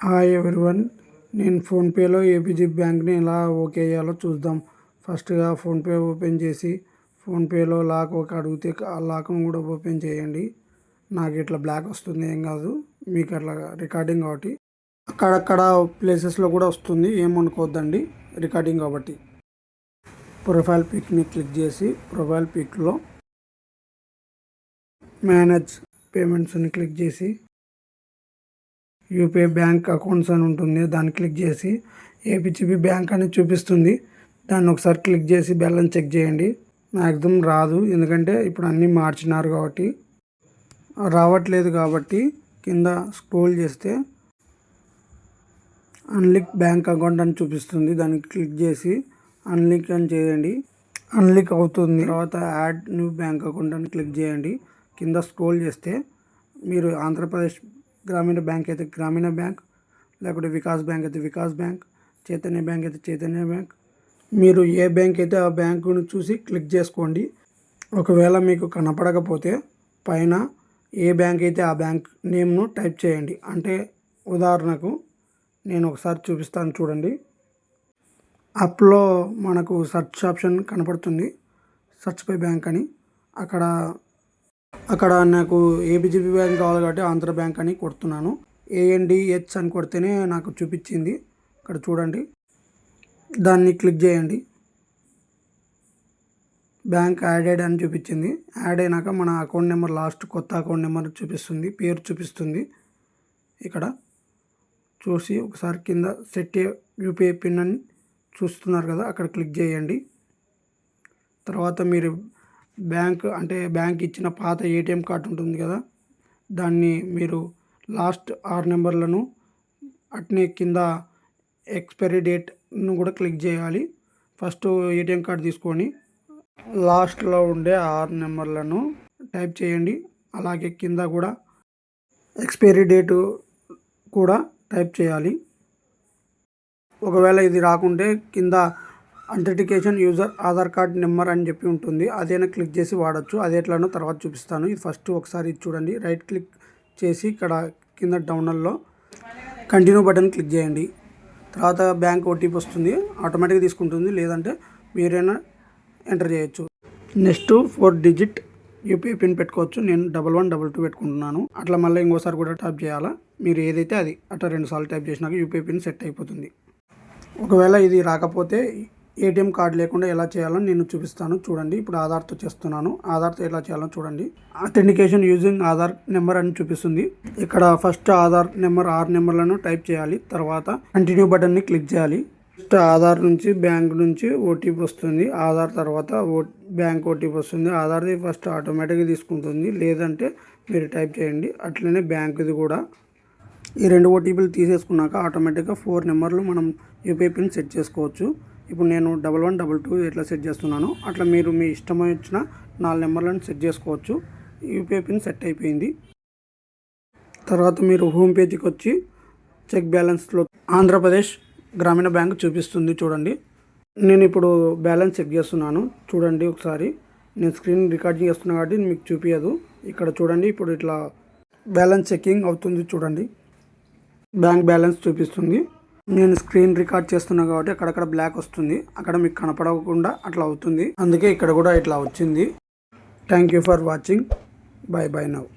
Hi everyone నేను ఫోన్పేలో APG బ్యాంక్ని ఎలా ఓకే చేయాలో చూద్దాం. ఫస్ట్గా ఫోన్పే ఓపెన్ చేసి ఫోన్పేలో లాక్ ఒక అడిగితే ఆ లాక్ను కూడా ఓపెన్ చేయండి. నాకు ఇట్లా బ్లాక్ వస్తుంది ఏం కాదు. మీకు అట్లా రికార్డింగ్ కాబట్టి. అక్కడక్కడ ప్లేసెస్లో కూడా వస్తుంది ఏమనుకోవద్దండి రికార్డింగ్ కాబట్టి. ప్రొఫైల్ పిక్ని క్లిక్ చేసి ప్రొఫైల్ పిక్లో మేనేజ్ పేమెంట్స్ని క్లిక్ చేసి యూపీఐ బ్యాంక్ అకౌంట్స్ అని ఉంటుంది. దాన్ని క్లిక్ చేసి ఏపీజీబీ బ్యాంక్ అని చూపిస్తుంది. దాన్ని ఒకసారి క్లిక్ చేసి బ్యాలెన్స్ చెక్ చేయండి. మ్యాక్సిమం రాదు. ఎందుకంటే ఇప్పుడు అన్నీ మార్చినారు కాబట్టి. రావట్లేదు కాబట్టి కింద స్క్రోల్ చేస్తే అన్లిక్ బ్యాంక్ అకౌంట్ అని చూపిస్తుంది. దాన్ని క్లిక్ చేసి అన్లిక్ అని చేయండి. అన్లిక్ అవుతుంది. తర్వాత యాడ్ న్యూ బ్యాంక్ అకౌంట్ అని క్లిక్ చేయండి. కింద స్క్రోల్ చేస్తే మీరు ఆంధ్రప్రదేశ్ గ్రామీణ బ్యాంక్ అయితే గ్రామీణ బ్యాంక్ లేకపోతే వికాస్ బ్యాంక్ అయితే వికాస్ బ్యాంక్ చైతన్య బ్యాంక్ అయితే చైతన్య బ్యాంక్. మీరు ఏ బ్యాంక్ అయితే ఆ బ్యాంకును చూసి క్లిక్ చేసుకోండి. ఒకవేళ మీకు కనపడకపోతే పైన ఏ బ్యాంక్ అయితే ఆ బ్యాంక్ నేమ్ను టైప్ చేయండి. అంటే ఉదాహరణకు నేను ఒకసారి చూపిస్తాను చూడండి. అప్లో మనకు సెర్చ్ ఆప్షన్ కనపడుతుంది. సెర్చ్ పై బ్యాంక్ అని. అక్కడ అక్కడ నాకు ఏబిజిబి బ్యాంక్ కావాలి కాబట్టి ఆంధ్ర బ్యాంక్ అని కొడుతున్నాను. ఏఎన్డిహెచ్ అని కొడితేనే నాకు చూపించింది. ఇక్కడ చూడండి. దాన్ని క్లిక్ చేయండి. బ్యాంక్ యాడెడ్ అని చూపించింది. యాడ్ అయినాక మన అకౌంట్ నెంబర్ లాస్ట్ కొత్త అకౌంట్ నెంబర్ చూపిస్తుంది. పేరు చూపిస్తుంది. ఇక్కడ చూసి ఒకసారి కింద సెట్ యూపీఐ పిన్ అని చూస్తున్నారు కదా అక్కడ క్లిక్ చేయండి. తర్వాత మీరు బ్యాంక్ అంటే బ్యాంక్ ఇచ్చిన పాత ఏటీఎం కార్డు ఉంటుంది కదా దాన్ని మీరు లాస్ట్ ఆరు నెంబర్లను అట్నే కింద ఎక్స్పైరీ డేట్ను కూడా క్లిక్ చేయాలి. ఫస్ట్ ఏటీఎం కార్డు తీసుకొని లాస్ట్లో ఉండే ఆరు నెంబర్లను టైప్ చేయండి. అలాగే కింద కూడా ఎక్స్పైరీ డేటు కూడా టైప్ చేయాలి. ఒకవేళ ఇది రాకుంటే కింద authentication user Aadhaar card number అని చెప్పి ఉంటుంది. అదైనా క్లిక్ చేసి వాడచ్చు. అది ఎట్లానో తర్వాత చూపిస్తాను. ఇది ఫస్ట్ ఒకసారి ఇది చూడండి. రైట్ క్లిక్ చేసి ఇక్కడ కింద డౌన్లో కంటిన్యూ బటన్ క్లిక్ చేయండి. తర్వాత బ్యాంక్ ఓటీపీ వస్తుంది. ఆటోమేటిక్గా తీసుకుంటుంది. లేదంటే మీరైనా ఎంటర్ చేయొచ్చు. Next four digit UPI pin పెట్టుకోవచ్చు. నేను డబల్ వన్ డబల్ టూ పెట్టుకుంటున్నాను. అట్లా మళ్ళీ ఇంకోసారి కూడా టైప్ చేయాలా? మీరు ఏదైతే అది అట్లా రెండుసార్లు ట్యాప్ టైప్ చేసినాక యూపీఐ పిన్ సెట్ అయిపోతుంది. ఒకవేళ ఇది రాకపోతే ఏటీఎం కార్డు లేకుండా ఎలా చేయాలో నేను చూపిస్తాను. చూడండి ఇప్పుడు ఆధార్తో చేస్తున్నాను. ఆధార్తో ఎలా చేయాలో చూడండి. అథెంటికేషన్ యూజింగ్ ఆధార్ నెంబర్ అని చూపిస్తుంది. ఇక్కడ ఫస్ట్ ఆధార్ నెంబర్ ఆరు నెంబర్లను టైప్ చేయాలి. తర్వాత కంటిన్యూ బటన్ని క్లిక్ చేయాలి. ఫస్ట్ ఆధార్ నుంచి బ్యాంక్ నుంచి ఓటీపీ వస్తుంది. ఆధార్ తర్వాత ఓ బ్యాంక్ ఓటీపీ వస్తుంది. ఆధార్ది ఫస్ట్ ఆటోమేటిక్గా తీసుకుంటుంది. లేదంటే మీరు టైప్ చేయండి. అట్లనే బ్యాంకుది కూడా. ఈ రెండు ఓటీపీలు తీసేసుకున్నాక ఆటోమేటిక్గా ఫోర్ నెంబర్లు మనం యూపీఐ పిన్ సెట్ చేసుకోవచ్చు. ఇప్పుడు నేను డబల్ వన్ డబల్ టూ ఎట్లా సెట్ చేస్తున్నాను అట్లా మీరు మీ ఇష్టం వచ్చిన నాలుగు నెంబర్లను సెట్ చేసుకోవచ్చు. యూపీఐ పిన్ సెట్ అయిపోయింది. తర్వాత మీరు హోమ్ పేజీకి వచ్చి చెక్ బ్యాలెన్స్లో ఆంధ్రప్రదేశ్ గ్రామీణ బ్యాంక్ చూపిస్తుంది చూడండి. నేను ఇప్పుడు బ్యాలెన్స్ చెక్ చేస్తున్నాను. చూడండి ఒకసారి. నేను స్క్రీన్ రికార్డింగ్ చేస్తున్నాను కాబట్టి మీకు చూపించదు ఇక్కడ చూడండి. ఇప్పుడు ఇట్లా బ్యాలెన్స్ చెకింగ్ అవుతుంది చూడండి. బ్యాంక్ బ్యాలెన్స్ చూపిస్తుంది. నేను స్క్రీన్ రికార్డ్ చేస్తున్నా కాబట్టి అక్కడక్కడ బ్లాక్ వస్తుంది. అక్కడ మీకు కనపడకుండా అట్లా అవుతుంది. అందుకే ఇక్కడ కూడా ఇట్లా వచ్చింది. Thank you for watching bye bye now